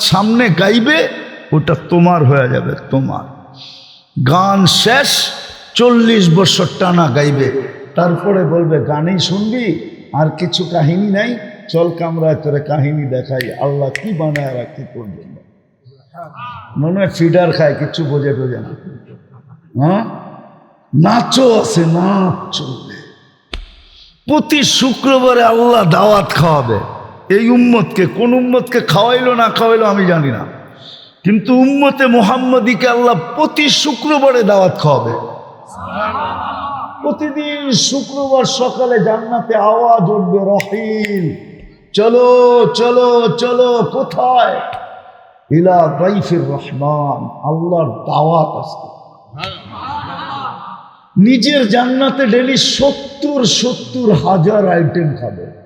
সামনে গাইবে, ওটা তোমার হয়ে যাবে, তোমার। গান শেষ, চল্লিশ বছর টানা গাইবে। তারপরে বলবে, গানেই শুনবি? আর কিছু কাহিনী নাই? চল কামরায় তোরে কাহিনী দেখাই। আল্লাহ কি বানায় রাখি তোর জন্য মনে হয় ফিডার খায় কিচ্ছু বোঝে টোঝে না। হ্যাঁ? নাচও আছে, নাচ চলবে। প্রতি শুক্রবারে আল্লাহ দাওয়াত খাওয়াবে। এই উম্মতকে, কোন উম্মতকে খাওয়াইলো, না খাওয়াইলো আমি জানি না। কিন্তু উম্মতে মোহাম্মদীকে আল্লাহ প্রতি শুক্রবারে দাওয়াত খাওয়াবে। প্রতিদিন শুক্রবার সকালে জান্নাতে আওয়াজ উঠবে, রহিম। চলো চলো চলো, কোথায়? ইলা দাইফির রহমান, আল্লাহর দাওয়াত আসবে নিজের জান্নাতে ডেলি সত্তর সত্তর হাজার আইটেম খাবে।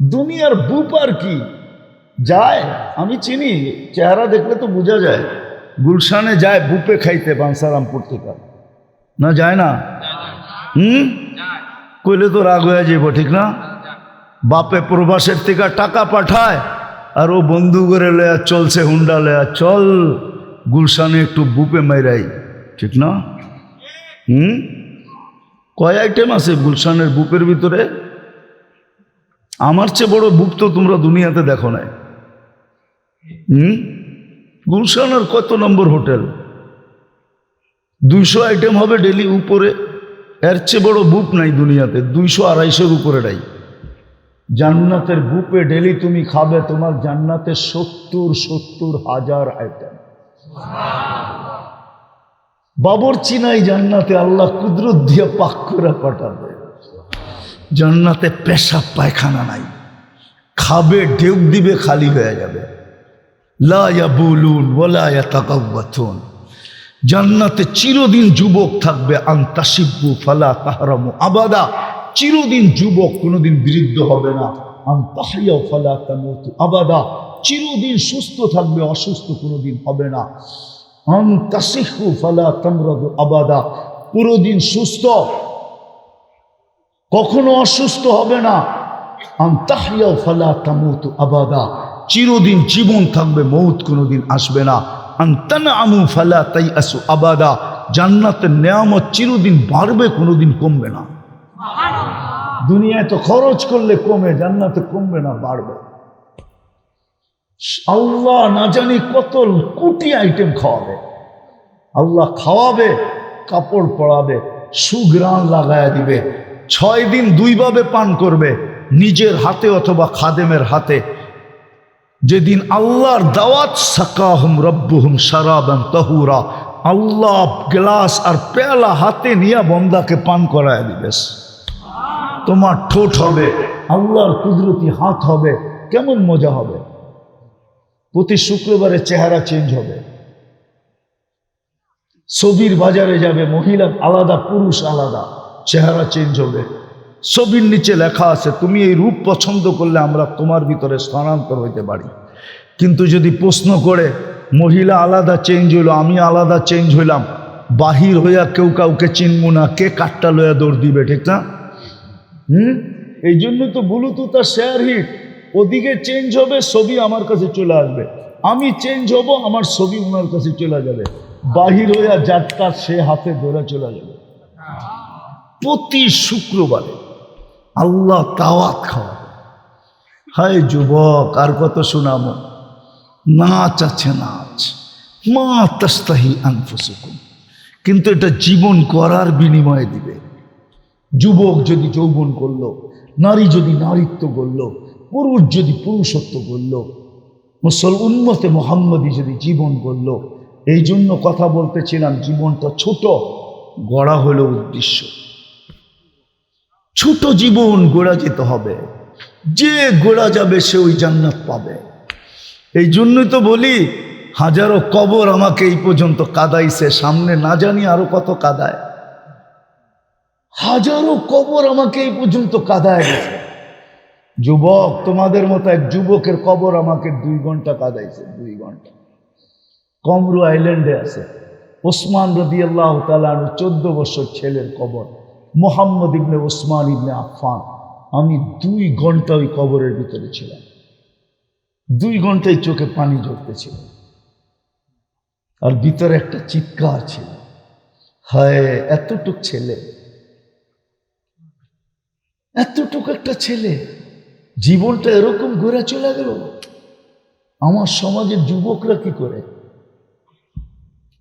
দুনিয়ার বুপ আর কি? যায়, আমি চিনি, চেহারা দেখলে তো বোঝা যায়। গুলশানে যায়, বুপে খাইতে বাঞ্সারামপুর থেকে। না, যায় না? হুম? কইলে তো রাগ হয়ে যাব ঠিক না? বাপে প্রবাসের থেকে টাকা পাঠায়, আর ও বন্ধু করে লেয়া চলছে, হুন্ডা লেয়া চল। গুলশানে একটু বুপে মেরাই ঠিক না? হুম? কয় আইটেম আছে গুলশানের বুপের ভিতরে? আমার চেয়ে বড় বুক তো তোমরা দুনিয়াতে দেখো নাই। হুম? গুলশানের কত নম্বর হোটেল? দুইশো আইটেম হবে ডেলি উপরে, এর চেয়ে বড় বুক নাই দুনিয়াতে, দুইশো আড়াইশোর উপরে নাই। জান্নাতের বুপে ডেলি তুমি খাবে তোমার জান্নাতে সত্তর সত্তর হাজার আইটেম। বাবর চিনাই জান্নাতে, আল্লাহ কুদরত দিয়ে পাক করে পাঠাবে। জান্নাতে পেশাব, পায়খানা নাই। খাবে, ঢেউ দিবে, খালি হয়ে যাবে। লা ইয়াবুলুন ওয়ালা ইয়াতাকাব্বাতুন জান্নাতে চিরদিন যুবক থাকবে আন্তাসিব্বু ফালা তাহরামু আবাদা। চিরদিন যুবক কোনোদিন বৃদ্ধ হবে না। আন্তাহিয়া ফালা তামুতু আবাদা। চিরদিন সুস্থ থাকবে, অসুস্থ কোনোদিন হবে না। আন্তাসিহু ফালা তামরাদু আবাদা। পুরোদিন সুস্থ কখনো অসুস্থ হবে না। আন্তাহিয়া ফালা তামুতু আবাদা। চিরদিন জীবন থাকবে, মৌত কোনোদিন আসবে না। আন্তানা আমু ফালা তাই আসু আবাদা। জান্নাতের নেয়ামত চিরদিন বাড়বে, কোনোদিন কমবে না। দুনিয়ায় তো খরচ করলে কমে, জান্নাতে কমবে না, বাড়বে। আল্লাহ না জানি কত কোটি আইটেম খাওয়াবে। আল্লাহ খাওয়াবে, কাপড় পরাবে সুগ্রাণ লাগায় দিবে। ছয় দিন দুইভাবে পান করবে, নিজের হাতে অথবা খাদেমের হাতে। যেদিন আল্লাহর দাওয়াত, সাকাহুম রব্বুহুম সারাবান তহুরা। আল্লাহ গ্লাস আর পেয়ালা হাতে নিয়ে বন্দাকে পান করায় দিবেস তোমার ঠোঁট হবে, আল্লাহর কুদরতি হাত হবে, কেমন মজা হবে? প্রতি শুক্রবারে চেহারা চেঞ্জ হবে। ছবির বাজারে যাবে মহিলা, আলাদা, পুরুষ, আলাদা। চেহারা চেঞ্জ হবে। ছবির নিচে লেখা আছে, তুমি এই রূপ পছন্দ করলে আমরা তোমার ভিতরে স্থানান্তর হইতে পারি। কিন্তু যদি প্রশ্ন করে, মহিলা আলাদা চেঞ্জ হইল, আমি আলাদা চেঞ্জ হইলাম, বাহির হইয়া কেউ কাউকে চিনব না, কে কাঠটা লইয়া দৌড় দিবে, ঠিক না? হুম? এই জন্য তো ব্লুটুথ আর শেয়ার হিট ওদিকে চেঞ্জ হবে, ছবি আমার কাছে চলে আসবে। আমি চেঞ্জ হব, আমার ছবি ওনার কাছে চলে যাবে। বাহির হইয়া যাত্রা সে হাতে ধরে চলে যাবে। প্রতি শুক্রবারে আল্লাহ তাওয়াত খাওয়াবে হায় যুবক, আর কত শোনামো নাচ আছে নাচ মা তাস্তাহি আনফুসুকুম। কিন্তু এটা জীবন করার বিনিময়ে দিবে। যুবক যদি যৌবন করল, নারী যদি নারীত্ব করল, পুরুষ যদি পুরুষত্ব করল, মুসল উন্মতে মোহাম্মদী যদি জীবন করল এই জন্য কথা বলতেছিলাম, জীবনটা ছোট, গড়া হলো উদ্দেশ্য। ছোট জীবন গোড়া যেতে হবে। যে গোড়া যাবে সে ওই জান্নাত পাবে। এই জন্যই তো বলি, হাজারো কবর আমাকে এই পর্যন্ত কাদাইছে, সামনে না জানি আরও কত কাদায়। হাজারো কবর আমাকে এই পর্যন্ত কাদায় গেছে। যুবক, তোমাদের মতো এক যুবকের কবর আমাকে দুই ঘণ্টা কাদাইছে, দুই ঘণ্টা। কমরু আইল্যান্ডে আছে। ওসমান রদি আল্লাহ তালার চোদ্দ বছর ছেলের কবর। মোহাম্মদ ইবনে ওসমান ইবনে আফান আমি দুই ঘণ্টা ওই কবরের ভিতরে ছিলাম। দুই ঘন্টায় চোখে পানি ঝরতেছিল। আর ভিতরে একটা চিৎকার ছিল। হায়, এতটুক ছেলে। এতটুকু একটা ছেলে। জীবনটা এরকম ঘুরে চলে গেল। আমার সমাজের যুবকরা কি করে?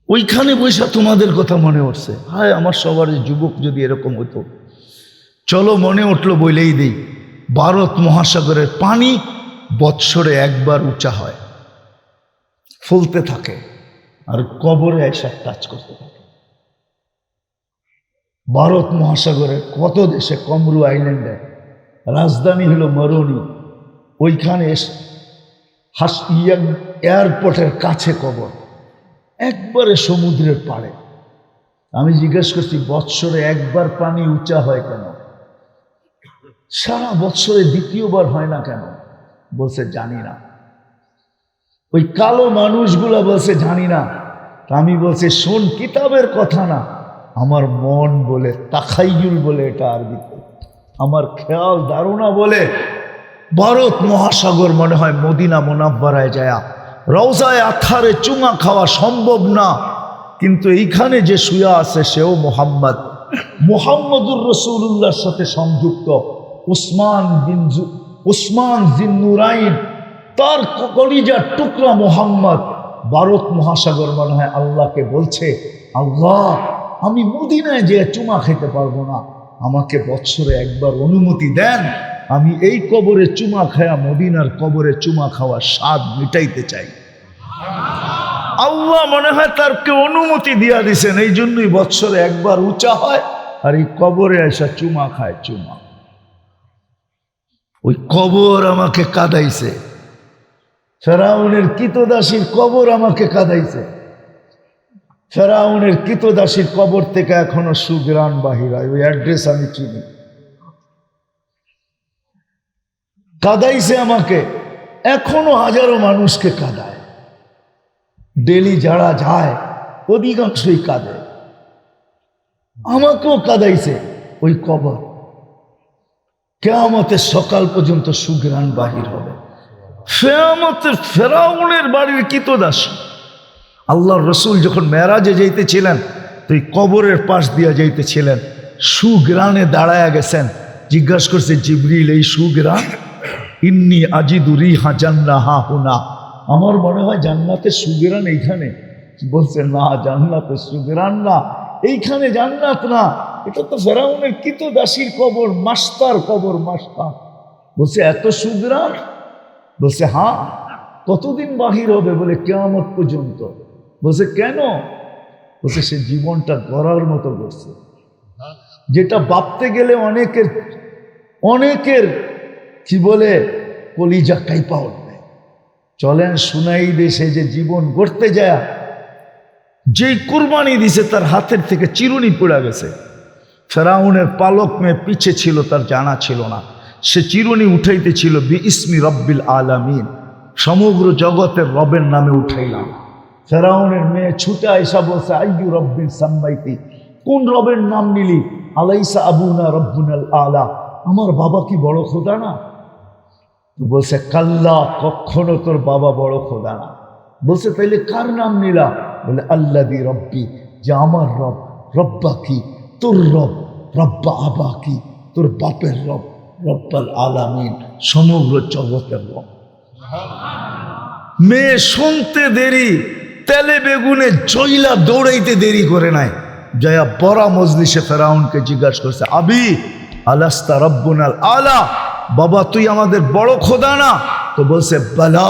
ওইখানে বৈশা তোমাদের কথা মনে উঠছে। হায়, আমার সবার যুবক যদি এরকম হতো। চলো, মনে উঠল বলেই দেই, ভারত মহাসাগরের পানি বৎসরে একবার উঁচা হয়। ফুলতে থাকে আর কবরে এসে টাচ করতে থাকে। ভারত মহাসাগরের কত দেশে কমরু আইল্যান্ডে রাজধানী হলো মরুনি ওইখানে এয়ারপোর্টের কাছে কবর। একবারে সমুদ্রের পাড়ে। আমি জিজ্ঞেস করছি, বৎসরে একবার পানি উঁচা হয় কেন? সারা বৎসরে দ্বিতীয়বার হয় না কেন? বলছে, জানি না। ওই কালো মানুষগুলা বলছে, জানি না। আমি বলছি, শোন, কিতাবের কথা না। আমার মন বলে তাখাইজুল বলে এটা আরবিতে আমার খেয়াল ধারণা বলে, ভারত মহাসাগর মনে হয় মদিনা মোনাব্বারায় যায়া। রওজায় আথারে চুঙা খাওয়া সম্ভব না, কিন্তু এইখানে যে শুয়া আছে সেও মোহাম্মদ। মোহাম্মদুর রসুল্লাহর সাথে সংযুক্ত। উসমান বিন উসমান জিন্নুরাইন তার কলিজার টুকরা মোহাম্মদ। ভারত মহাসাগর মনে হয় আল্লাহকে বলছে, আল্লাহ, আমি মদিনায় যে চুমা খেতে পারব না। আমাকে বৎসরে একবার অনুমতি দেন। আমি এই কবরে চুমা খায়া, মদিনার কবরে চুমা খাওয়ার স্বাদ মিটাইতে চাই। আল্লাহ মনে হয় তারকে অনুমতি দিয়া দিছেন, এই জন্যই বৎসরে একবার উঁচা হয় আর এই কবরে এসে চুমা খায়, চুমা। ওই কবর আমাকে কাদাইছে। ফেরাউনের কিতদাসীর কবর আমাকে কাদাইছে। ফেরাউনের কিতদাসীর কবর থেকে এখনও সুগ্রাণ বাহির হয়, ওই অ্যাড্রেস আমি চিনি। কাদাইছে আমাকে। এখনও হাজারো মানুষকে কাদায়। ডেলি যারা যায়, অধিকাংশই কাঁদে। আমাকেও কাদাইছে ওই কবর। কেয়ামতের সকাল পর্যন্ত সুগ্রাণ বাহির হবে। কেয়ামতের ফেরাউনের বাড়ির কিতদাসী। আল্লাহর রসুল যখন মেরাজে যাইতেছিলেন তো এই কবরের পাশ দিয়া যাইতেছিলেন সুগ্রাণে দাঁড়ায়া গেছেন। জিজ্ঞাসা করছে, জিবরিল, এই সুগ্রাণ ইন্নি আজিদুরি হা জান্না হা হুনা। আমার মনে হয় জান্নাতের সুগ্রাণ এইখানে। বলছে, না, জান্নাতের সুগ্রাণ না। এইখানে জান্নাত না। এটা তো ফেরাউনের কিত দাসীর কবর, মাস্তার কবর মাস্টার বলছে, এত সুগ্রাণ বলছে হা কতদিন বাহির হবে বলে কেয়ামত পর্যন্ত। বলছে, কেন? বলছে, সে জীবনটা গড়ার মতো করছে। যেটা ভাবতে গেলে অনেকের অনেকের, কি বলে কলিজা কাইপা উঠবে। চলেন সুনাই দেশে যে জীবন গড়তে যায়। যেই কুরবানি দিছে তার হাতের থেকে চিরুনি পড়ে গেছে। ফেরাউনের পালক মেয়ে পিছে ছিল, তার জানা ছিল না। সে চিরুনি উঠাইতেছিল বি ইসমি রব্বিল আলামিন। সমগ্র জগতের রবের নামে উঠাইলাম। ফেরাউনের মেয়ে ছুটে আইসা বলছে, আইয়ু রব্বিল সাম্মাইতি? কোন রবের নাম নিলি? আলাইসা আবুনা রব্বুনাল আলা। আমার বাবা কি বড় খোদা না? তো বলছে, কাল্লা, কখনো তোর বাবা বড় খোদা না। বলছে, তাইলে কার নাম নিলা? বলে আল্লাহ দি রব্বি, যে আমার রব রব্বা কি তোর রব, রব্বা আবা কি তোর বাপের রব, রব্বাল আলামিন, সমগ্র জগতের রব। মেয়ে শুনতে দেরি, তেলে বেগুনে জইলা দৌড়াইতে দেরি করে নাই। জয়া বড়া মজলিসে ফেরাউনকে জিজ্ঞাসা করছে, আবি, আলাস্তা রব্বুনাল আলা? বাবা, তুই আমাদের বড় খোদা না? তো বলছে, বালা,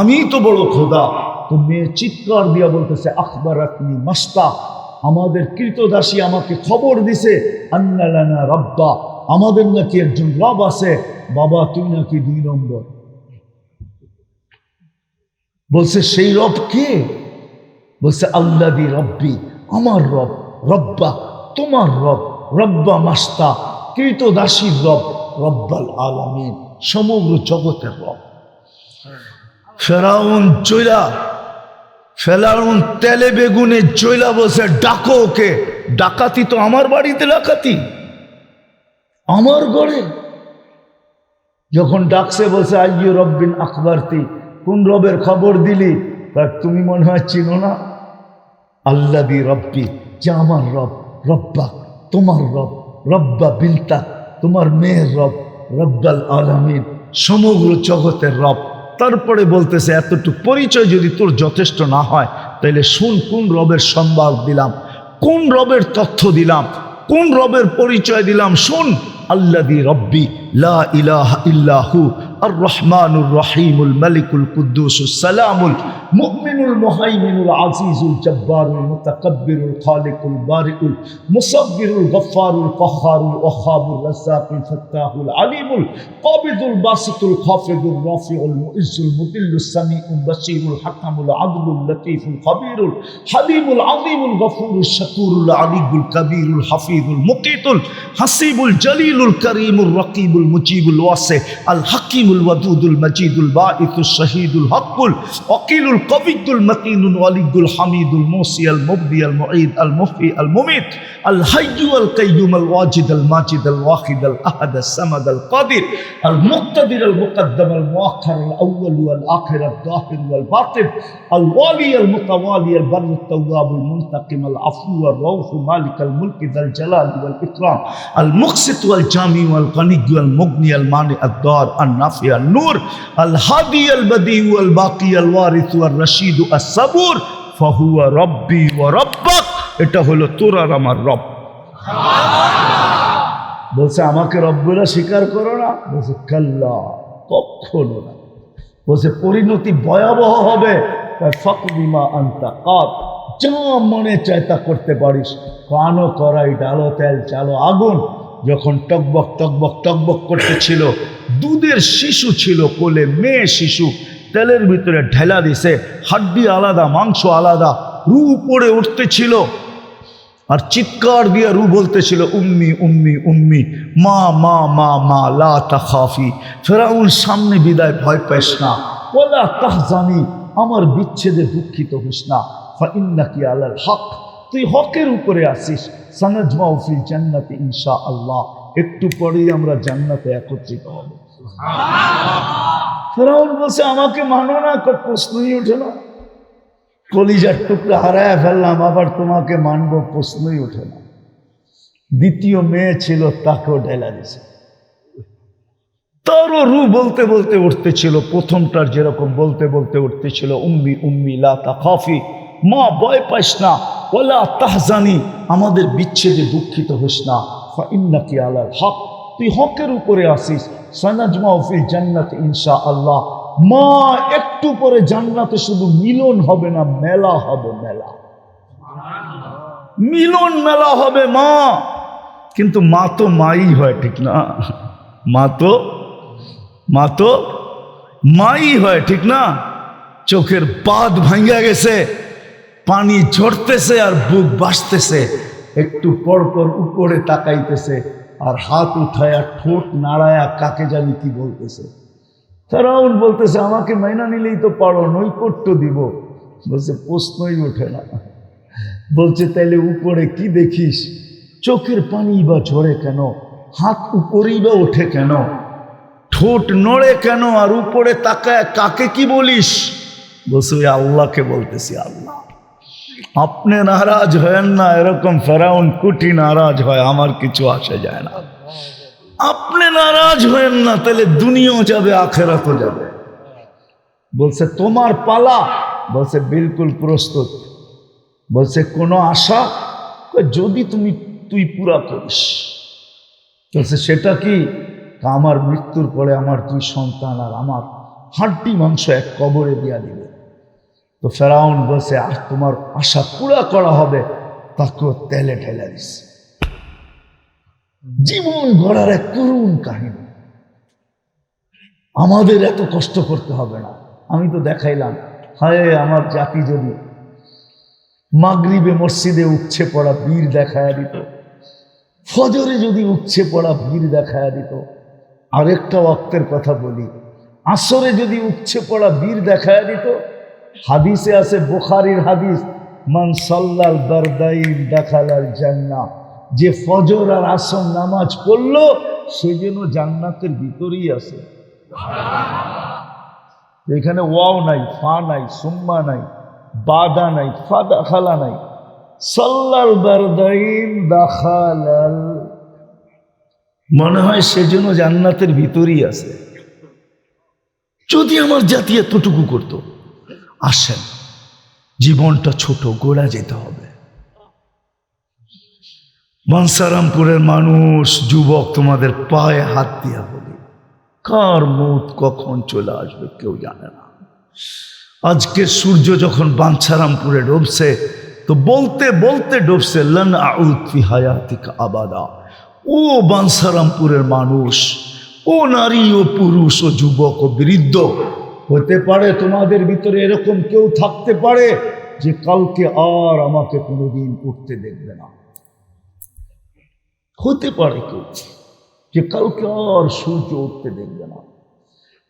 আমি তো বড় খোদা। তো মেয়ে চিৎকার দিয়া বলতেছে আখবর আপনি মাস্তা, আমাদের কৃতদাসী আমাকে খবর দিছে আন্নালানা রব্বা, আমাদের নাকি একজন রব আছে। বাবা, তুই নাকি দুই নম্বর। বলছে, সেই রব কে? বলছে, আল্লাদি রব্বি, আমার রব, রব্বা, তোমার রব, রব্বা মাস্তা কৃত দাসীর রব। রব্বাল আলামিন, সমগ্র জগতের রব। ফেরাউন চইলা, ফেরাউন তেলে বেগুনে চইলা বসে ডাকো ওকে, ডাকাতি তো আমার বাড়িতে ডাকাতি। আমার ঘরে। যখন ডাকছে বসে আইয়ু রব্বিন আকবরতি কোন রবের খবর দিলি? তা তুমি মনে হয় চিনো না? আল্লাদি রব্বি, যে আমার রব, রব্বা, তোমার রব, রব্বা বিলতা তোমার মেয়ের রব, রব্বাল আলমিন, সমগ্র জগতের রব। তারপরে বলতেছে, এতটুকু পরিচয় যদি তোর যথেষ্ট না হয় তাহলে শুন কোন রবের সংবাদ দিলাম, কোন রবের তথ্য দিলাম, কোন রবের পরিচয় দিলাম, শুন। আল্লাদি রব্বি লা ইলাহা ইল্লাহু الرحمن الرحيم الملك القدوس السلام المؤمن المهيمن العزيز الجبار المتكبر الخالق البارئ المصبر الغفار القهار الوهاب الرزاق الفتاح العليم القابض الباسط الخافض الرافع المؤز المذل السميع البصير الحكم العدل اللطيف الخبير الحليم العظيم الغفور الشكور العلي الكبير الحفيظ المقيت الحسيب الجليل الكريم الرقيب المجيب الواسع الحكيم আল হাকিমুল ওয়াদুদুল মজিদুল বাঈতুল শহীদুল হকুল ওয়াকিলুল কবিদুল মতিনুল ওয়ালিদুল হামিদুল মুসি আল মুবদি আল মুঈদ আল মুফি আল মুমিত আল হাইয়্যু আল কাইয়্যুম আল ওয়াজিদ আল মাজিদ আল ওয়াহিদ আল আহাদ আল সামাদ আল কাদির আল মুক্তাদির আল মুকদ্দম আল মুআخر আল আউয়াল ওয়াল আখির আল যাহির ওয়াল বাতিন আল ওয়ালি আল মুতাওয়ালি আল বার আল তাওয়াব আল মুনতাকিম আল আফু আল রাউফ মালিক আল মুলক যাল জালাল ওয়াল ইকরাম আল এটা হলো তোর আর আমার রব। বলছে, আমাকে রব্বরা স্বীকার করো না? বলছে, কাল্লা, কখনো না। বলছে, পরিণতি ভয়াবহ হবে। আন্তা কাপ যা মনে চায় তা করতে পারিস। কানো করাই ডালো তেল চালো আগুন। যখন টকবক টকবক টকবক করতেছিল, দুধের শিশু ছিল কোলে, মেয়ে শিশু, তেলের ভিতরে ঢেলা দিছে, হাড্ডি আলাদা, মাংস আলাদা, রু উপরে উঠতেছিল। আর চিৎকার দিয়ে রু বলতেছিল, উম্মি উম্মি উম্মি, মা মা মা মা, লা তাখাফি, ফেরাউন সামনে বিদায় ভয় পাইস না ওলা তাহজানি, আমার বিচ্ছেদে দুঃখিত হোস না, ফা ইন্নাকি আলাল হক, তুই হকের উপরে আসিস সানাজমাউ ফিল জান্নাতি ইনশা আল্লাহ একটু পরেই আমরা জান্নাতে একত্রিত হব। ফেরাউন বলছে, আমাকে মানো না প্রশ্নই ওঠে না। কলিজার টুকরা হারায় ফেললাম, আবার তোমাকে মানবো, প্রশ্নই ওঠে না। দ্বিতীয় মেয়ে ছিল, তাকেও ঢেলা দিছে। তারও রু বলতে বলতে উঠতেছিল, প্রথমটার যেরকম বলতে বলতে উঠতেছিল, উম্মি উম্মি, লা তাখাফি। মা, ভয় পাইস না। ওলা তাহজানি, আমাদের বিচ্ছেদে দুঃখিত হোস না। ফা ইন্নাকি আলাল হক, তুই হকের উপরে আসিস। সানাজমা ফিল জান্নাত ইনশা আল্লাহ মা, একটু পরে জান্নাতে শুধু মিলন হবে না, মেলা হবে মেলা। মিলন মেলা হবে মা। কিন্তু মা তো মাই হয়, ঠিক না? মা তো মা তো মাই হয়, ঠিক না? চোখের পাত ভাঙ্গা গেছে। পানি ঝরতেছে আর বুক বাসতেছে একটু পর পর উপরে তাকাইতেছে আর হাত উঠায়া ঠোঁট নাড়ায়া কাকে জানি কি বলতেছে। ফেরাউন বলতেছে, আমাকে মাইনা নিলেই তো পারো, নৈকট্য দিব। বলছে, প্রশ্নই ওঠে না। বলছে, তাইলে উপরে কি দেখিস? চোখের পানি বা ঝরে কেন? হাত উপরেই বা ওঠে কেন? ঠোঁট নড়ে কেন? আর উপরে তাকায় কাকে কি বলিস? বলছে, ওই আল্লাহকে বলতেছি, আল্লাহ। আপনি নারাজ হয়েন না, এরকম ফেরাউন কুটি নারাজ হয়, আমার কিছু আসে যায় না। আপনি নারাজ হয়েন না, তাহলে দুনিয়াও যাবে, আখেরাতও যাবে। বলছে, তোমার পালা? বলছে, বিলকুল প্রস্তুত। বলছে, কোনো আশা? যদি তুমি, তুই পুরা করিস। বলছে, সেটা কি? আমার মৃত্যুর পরে আমার দুই সন্তান আর আমার হাড্ডি মাংস এক কবরে দিয়া দিবে। তো ফেরাউন বলছে আর তোমার আশা পুরা করা হবে। তাকেও তেলে ঠেলে দিস জীবন গড়ার এক করুণ কাহিনী। আমাদের এত কষ্ট করতে হবে না। আমি তো দেখাইলাম, হায়, আমার জাতি যদি মাগরিবে মসজিদে উচ্ছে পড়া বীর দেখায়া দিত, ফজরে যদি উচ্ছে পড়া বীর দেখায়া দিত, আরেকটা অক্তের কথা বলি, আসরে যদি উচ্ছে পড়া বীর দেখায়া দিত হাদিসে আছে, বোখারির হাদিস, মান সাল্লাল দারদাইন দেখালাল জান্না যে ফজর আর আসর নামাজ পড়ল, সে যেন জান্নাতের ভিতরেই আছে। এখানে ওয়াও নাই, ফা নাই, সুম্মা নাই, বাদা নাই ফাদা খালা নাই। সাল্লাল বারদাইন দাখালাল মনে হয় সেজন্য জান্নাতের ভিতরেই আছে। যদি আমার জাতি এতটুকু করত। আসেন। জীবনটা ছোট, গোড়া যেতে হবে। মনসারামপুরের মানুষ, যুবক, তোমাদের পায়ে হাত দিয়া বলি, কার মুখ কখন চলে আসবে কেউ জানে না। আজকে সূর্য যখন বাঞ্ছারামপুরে ডুবছে, তো বলতে বলতে ডুবছে, লন আউদ ফি হায়াতিকা আবাদা। ও বাঞ্ছারামপুরের মানুষ, ও নারী, ও পুরুষ, ও যুবক, ও বৃদ্ধ হতে পারে তোমাদের ভিতরে এরকম কেউ থাকতে পারে যে কালকে আর আমাকে কোনোদিন উঠতে দেখবে না। হতে পারে কেউ যে কালকে আর সূর্য উঠতে দেখবে না।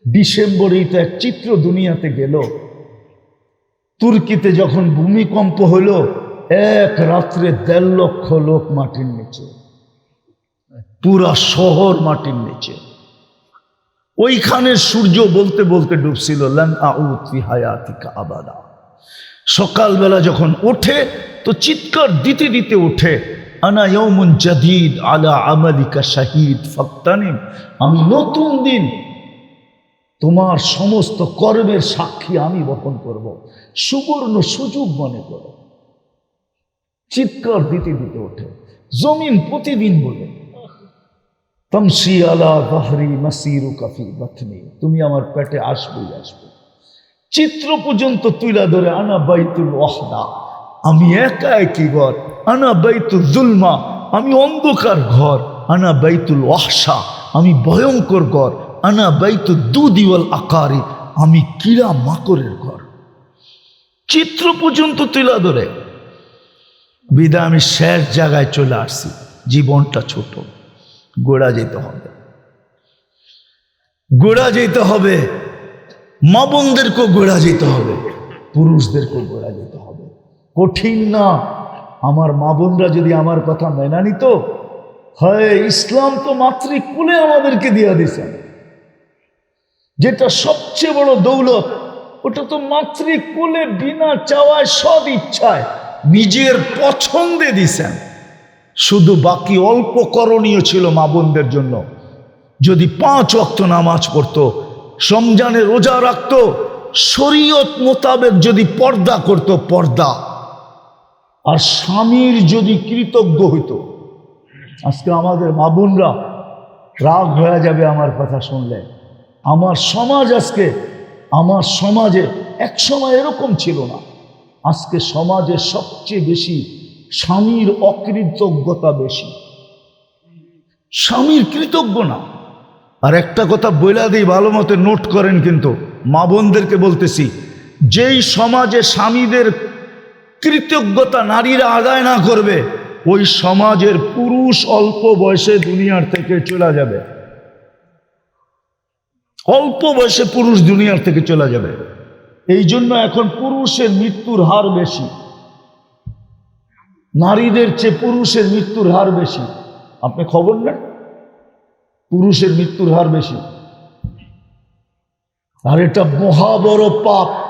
ডিসেম্বরে তো এক চিত্র দুনিয়াতে গেল। তুর্কিতে যখন ভূমিকম্প হলো, এক রাত্রে দেড় লক্ষ লোক মাটির নিচে, পুরা শহর মাটির নিচে। ওইখানে সূর্য বলতে বলতে ডুবছিল, লান আউত হায়াতিকা আবাদা। সকালবেলা যখন ওঠে, তো চিৎকার দিতে দিতে ওঠে, আনা জাদিদ আলা আমালিকা শাহিদ ফক্তানিম আমি নতুন দিন, তোমার সমস্ত কর্মের সাক্ষী আমি বহন করব, সুবর্ণ সুযোগ মনে করো। চিৎকার দিতে দিতে ওঠে, জমিন প্রতিদিন বলে তমসি আলা বাহরি মাসিরু কাফি বাথনি তুমি আমার পেটে আসবেই আসবে। চিত্র পর্যন্ত তুইলা ধরে আনা বাইতুল ওয়াহদা। আমি একা একই ঘর, আনা বাইতুল জুলমা। আমি অন্ধকার ঘর, আনা বাইতুল ওয়াহসা আমি ভয়ঙ্কর ঘর, আনা বাইতুল দুদিওয়াল আকারে। আমি কিরা মাকড়ের ঘর। চিত্র পর্যন্ত তুলা ধরে। বিদায় আমি শেষ জায়গায় চলে আসছি। জীবনটা ছোট। গোড়া যেতে হবে। গোড়া যেতে হবে মা বোনদেরকেও গোড়া যেতে হবে, পুরুষদেরকেও গোড়া যেতে হবে। কঠিন না, আমার মা বোনরা যদি আমার কথা মেনা নিত, হয়, ইসলাম তো মাতৃকুলে আমাদেরকে দিয়ে দিয়েছেন যেটা সবচেয়ে বড় দৌলত, ওটা তো মাতৃকুলে বিনা চাওয়ায় সব ইচ্ছায় নিজের পছন্দে দিছেন। শুধু বাকি অল্প করণীয় ছিল মা বোনদের জন্য। যদি পাঁচ অক্ত নামাজ পড়তো সমজানে রোজা রাখতো, শরীয়ত মোতাবেক যদি পর্দা করত, পর্দা। আর স্বামীর যদি কৃতজ্ঞ হইতো, আজকে আমাদের মা বোনরা রাগ হয়ে যাবে আমার কথা শুনলে। আমার সমাজ আজকে, আমার সমাজে এক সময় এরকম ছিল না। আজকে সমাজে সবচেয়ে বেশি স্বামীর অকৃতজ্ঞতা বেশি। স্বামীর কৃতজ্ঞ না। আর একটা কথা বইলা দিই ভালো মতে নোট করেন কিন্তু, মা বোনদেরকে বলতেছি, যেই সমাজে স্বামীদের কৃতজ্ঞতা নারীরা আদায় না করবে, ওই সমাজের পুরুষ অল্প বয়সে দুনিয়ার থেকে চলে যাবে। অল্প বয়সে পুরুষ দুনিয়ার থেকে চলে যাবে। এই জন্য এখন পুরুষের মৃত্যুর হার বেশি। নারীদের চেয়ে পুরুষের মৃত্যুর হার বেশি। আপনি খবর নেন? পুরুষের মৃত্যুর হার বেশি। আর এটা মহা বড় পাপ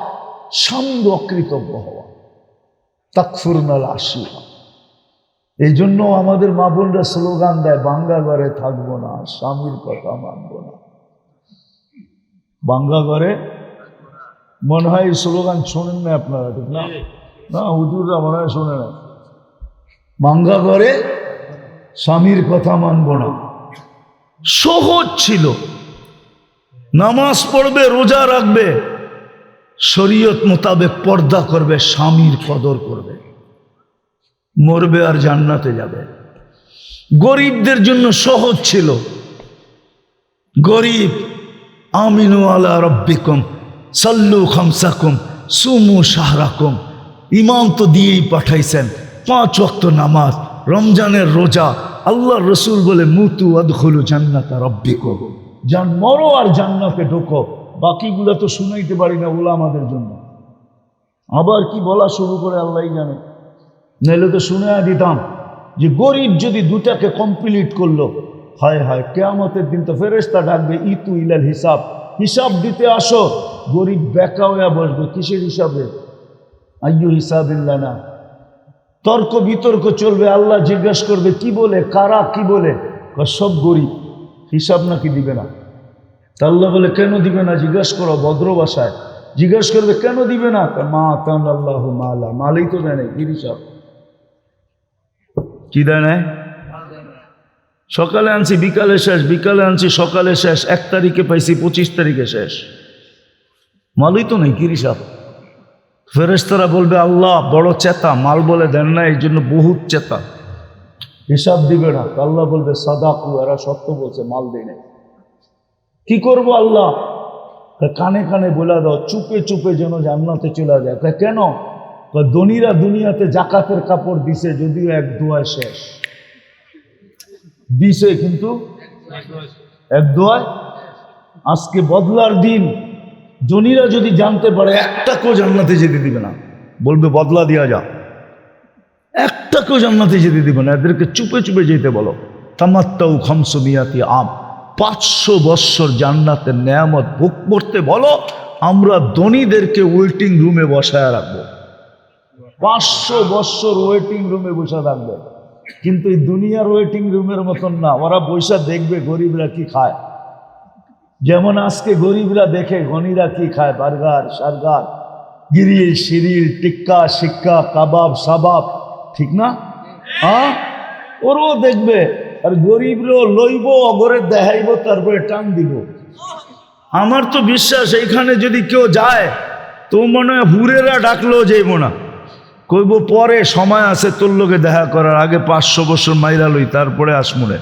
অকৃতজ্ঞ হওয়া। তাকফুরনাল আসিয়া এই জন্য আমাদের মা বোনরা স্লোগান দেয়, বাঙ্গা ঘরে থাকব না, স্বামীর কথা মানব না। বাঙ্গা ঘরে? মনে হয় এই স্লোগান শোনেন না আপনারা ঠিক না? না, হুজুররা মনে হয় শোনে না বাঙ্গা ঘরে স্বামীর কথা মানব না। সহজ ছিল। নামাজ পড়বে, রোজা রাখবে, শরীয়ত মোতাবেক পর্দা করবে, স্বামীর কদর করবে। মরবে আর জান্নাতে যাবে। গরিবদের জন্য সহজ ছিল। গরিব, আমিনু আলা রব্বিকুম, সাল্লু খামসাকুম, সুমু শাহরাকুম, ইমাম তো দিয়েই পাঠাইছেন। পাঁচ ওয়াক্ত নামাজ, রমজানের রোজা, আল্লাহ রসুল বলে, মুতু আদখলু জান্নাতা রব্বিকুম। যান মরো আর জান্নাতে ঢোকো, বাকিগুলো তো শুনাইতে পারি না ওলা আমাদের জন্য। আবার কি বলা শুরু করে আল্লাহ জানে। নাহলে তো শুনে দিতাম যে, গরিব যদি দুটাকে কমপ্লিট করল, হায় হায়, কেয়ামতের দিন তো ফেরেস্তা ডাকবে, ইতু ইলাল হিসাব। হিসাব দিতে আসো, গরিব বেকা হইয়া বসবে, কিসের হিসাবে? আইয়ু হিসাবিল্লা না তর্ক বিতর্ক চলবে, আল্লাহ জিজ্ঞেস করবে, কি বলে? কারা? কি বলে? সব গরিব, হিসাব নাকি দিবে না? তা আল্লাহ বলে, কেন দিবে না? জিজ্ঞেস করো, ভদ্র ভাষায়। জিজ্ঞেস করবে, কেন দিবে না? মা তান আল্লাহ মালা। মালেই তো দেয় কি হিসাব? কি দেয় সকালে আনছি, বিকালে শেষ, বিকালে আনছি, সকালে শেষ, এক তারিখে পাইছি, পঁচিশ তারিখে শেষ। মালই তো নেই, কি ফেরেস্তারা বলবে আল্লাহ বড় চেতা মাল বলে দেন না এই জন্য বহুত চেতা। হিসাব দিবে না। আল্লাহ বলবে সাদাকু এরা সত্য বলছে মাল দেয় না কি করব আল্লাহ? কানে কানে বলে দাও চুপে চুপে যেন জান্নাতে চলে যায়। কয়, কেন? ধনীরা দুনিয়াতে জাকাতের কাপড় দিছে যদিও এক দোয়ায় শেষ। দিছে কিন্তু এক দোয়ায়। আজকে বদলার দিন। জনিরা যদি জানতে পারে, একটা কেউ জান্নাতে যেতে দিবে না। বলবে, বদলা দেওয়া যা। একটা কেউ জান্নাতে যেতে দিবে না। এদেরকে চুপে চুপে যেতে বলো। তামাত্তাউ খমসমিয়াতি আম। পাঁচশো বৎসর জান্নাতের নেয়ামত ভোগ করতে বলো, আমরা ধনীদেরকে ওয়েটিং রুমে বসায় রাখব। পাঁচশো বৎসর ওয়েটিং রুমে বসে থাকবে। কিন্তু এই দুনিয়ার ওয়েটিং রুমের মতন না। ওরা বৈশা দেখবে গরিবরা কি খায়। যেমন আজকে গরিবরা দেখে গনিরা কি খায়? বার্গার, সার্গার, গিরিল, শিরিল, টিক্কা, শিক্কা, কাবাব, সাবাব, ঠিক না? হ্যাঁ? ওরও দেখবে, আর গরিবরও লইব, অগরে দেখাইব তারপরে টান দিব। আমার তো বিশ্বাস, এইখানে যদি কেউ যায়, তো মনে হয় হুরেরা ডাকলেও যাইব না। কইব, পরে সময় আছে তোর লোকে দেখা করার, আগে পাঁচশো বছর মাইরা লই, তারপরে আসমুনে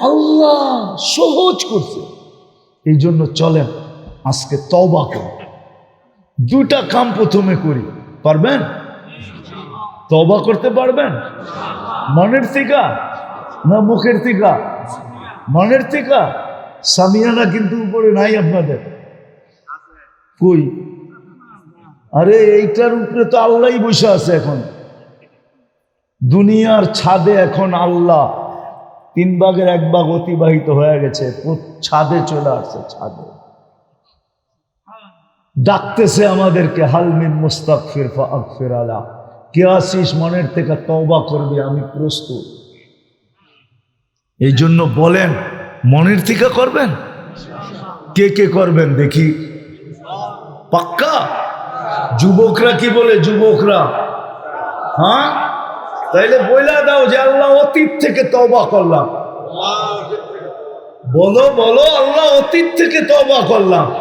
আল্লাহ সহজ করছে। এই জন্য চলেন, আজকে তবা করি। দুটা কাম প্রথমে করি। পারবেন? তবা করতে পারবেন? মনের থেকে? না মুখের থেকে? মনের থেকে? সামিয়ানা কিন্তু উপরে নাই আপনাদের। কই? আরে এইটার উপরে তো আল্লাহই বসে আছে এখন। দুনিয়ার ছাদে এখন আল্লাহ। তিন ভাগের এক ভাগ অতিবাহিত হয়ে গেছে ছাদে চলে আসছে, ছাদে। ডাকতেছে আমাদেরকে হালমিন মুস্তাক ফিরফা আকফির আলা। কে আসিস মনের থেকে তওবা করবি, আমি প্রস্তুত। এই জন্য বলেন, মনের থেকে করবেন? কে কে করবেন দেখি। পাক্কা? যুবকরা কি বলে, যুবকরা? হ্যাঁ? তাইলে বইলা দাও যে আল্লাহ অতীত থেকে তবা করলাম। বলো বলো, আল্লাহ অতীত থেকে তবা করলাম।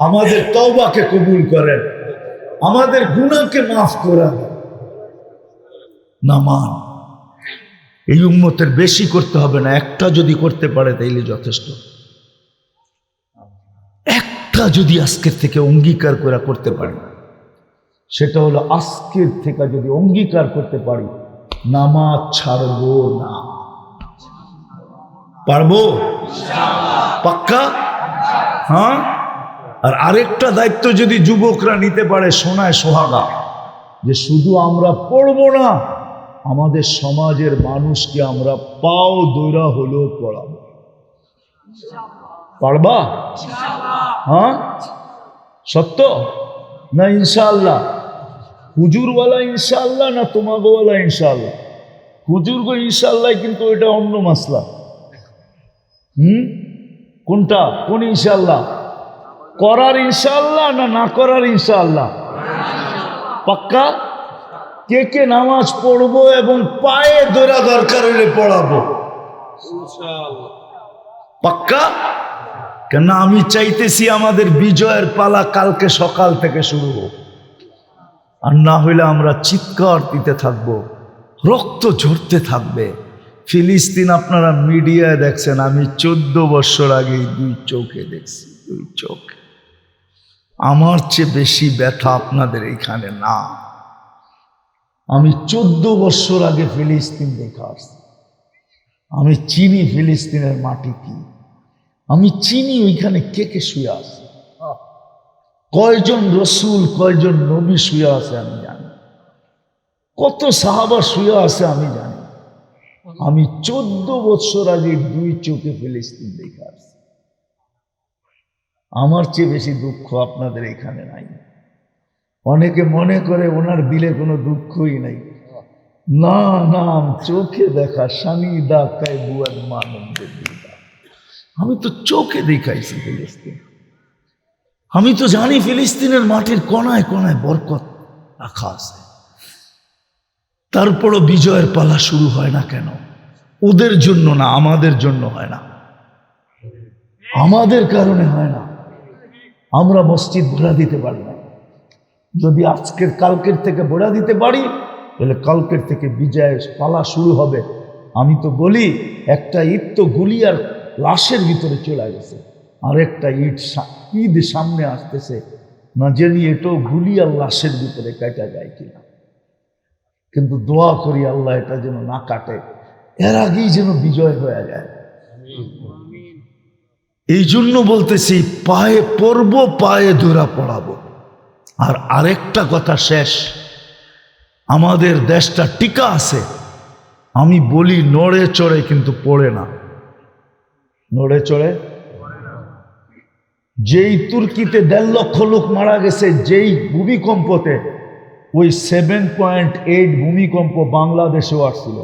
আমাদের তওবাকে কবুল করেন। আমাদের গুণাকে মাফ করেন। নামান এই উন্মতের বেশি করতে হবে না, একটা যদি করতে পারে তাইলে যথেষ্ট। একটা যদি আজকের থেকে অঙ্গীকার করা করতে পারি। সেটা হলো আজকের থেকে যদি অঙ্গীকার করতে পারি নামাজ ছাড়বো না। পারব? পাক্কা? হ্যাঁ? আর আরেকটা দায়িত্ব যদি যুবকরা নিতে পারে সোনায় সোহাগা যে শুধু আমরা পড়ব না আমাদের সমাজের মানুষকে আমরা পাও দৈরা হলেও পড়াবো। পারবা? হ্যাঁ? সত্য? না ইনশাআল্লাহ? হুজুরওয়ালা ইনশাল্লাহ না তোমাগোওয়ালা ইনশাল্লাহ হুজুর গো ইনশাল্লাহ কিন্তু এটা অন্য মাসলা। হুম? কোনটা? কোন ইনশাল্লাহ করার ইনশাল্লাহ না না করার ইনশাল্লাহ পাক্কা? কে কে নামাজ পড়ব এবং পায়ে দৌড়া দরকার হলে পড়াবো? পাক্কা? কেন আমি চাইতেছি আমাদের বিজয়ের পালা কালকে সকাল থেকে শুরু হোক। আর না হইলে আমরা চিৎকার দিতে থাকব, রক্ত ঝরতে থাকবে। ফিলিস্তিন আপনারা মিডিয়ায় দেখছেন, আমি চোদ্দ বছর আগে দুই চোখে দেখছি, দুই চোখে। আমার চেয়ে বেশি ব্যথা আপনাদের এখানে না। আমি চোদ্দ বছর আগে ফিলিস্তিন দেখা আসছি। আমি চিনি ফিলিস্তিনের মাটি কি? আমি চিনি ওইখানে কে কে শুয়ে আছে? কয়জন রসুল, কয়জন নবী শুয়ে আছে আমি জানি। কত সাহাবা শুয়ে আছে আমি জানি। আমি চোদ্দ বছর আগে দুই চোখে ফিলিস্তিন দেখে আসছি। আমার চেয়ে বেশি দুঃখ আপনাদের এখানে নাই। অনেকে মনে করে ওনার দিলে কোনো দুঃখই নাই। না নাম চোখে দেখা স্বামী দা কায় বুয়ার দিদা আমি তো চোখে দেখাইছি ফিলিস্তিন। আমি তো জানি ফিলিস্তিনের মাটির কোনায় কোনায় বরকত রাখা আছে। তারপরও বিজয়ের পালা শুরু হয় না কেন? ওদের জন্য না, আমাদের জন্য হয় না। আমাদের কারণে হয় না। আমরা মসজিদ ভরা দিতে পারি না। যদি আজকের, কালকের থেকে ভরা দিতে পারি, তাহলে কালকের থেকে বিজয়ের পালা শুরু হবে। আমি তো বলি, একটা ঈদ তো গুলিয়ার লাশের ভিতরে চলে গেছে। আর একটা ঈদ সামনে আসতেছে। না জানি এটাও গুলিয়ার লাশের ভিতরে কাটা যায় কিনা। কিন্তু দোয়া করি আল্লাহ এটা যেন না কাটে। এর আগেই যেন বিজয় হয়ে যায়। এই জন্য বলতেছি, পায়ে পড়ব, পায়ে ধরা পড়াবো। আর আরেকটা কথা শেষ। আমাদের দেশটা টিকা আছে। আমি বলি নড়ে চড়ে কিন্তু পড়ে না। নড়ে চড়ে যেই তুর্কিতে দেড় লক্ষ লোক মারা গেছে, যেই ভূমিকম্পতে, ওই সেভেন পয়েন্ট এইট ভূমিকম্প বাংলাদেশেও আসছিল।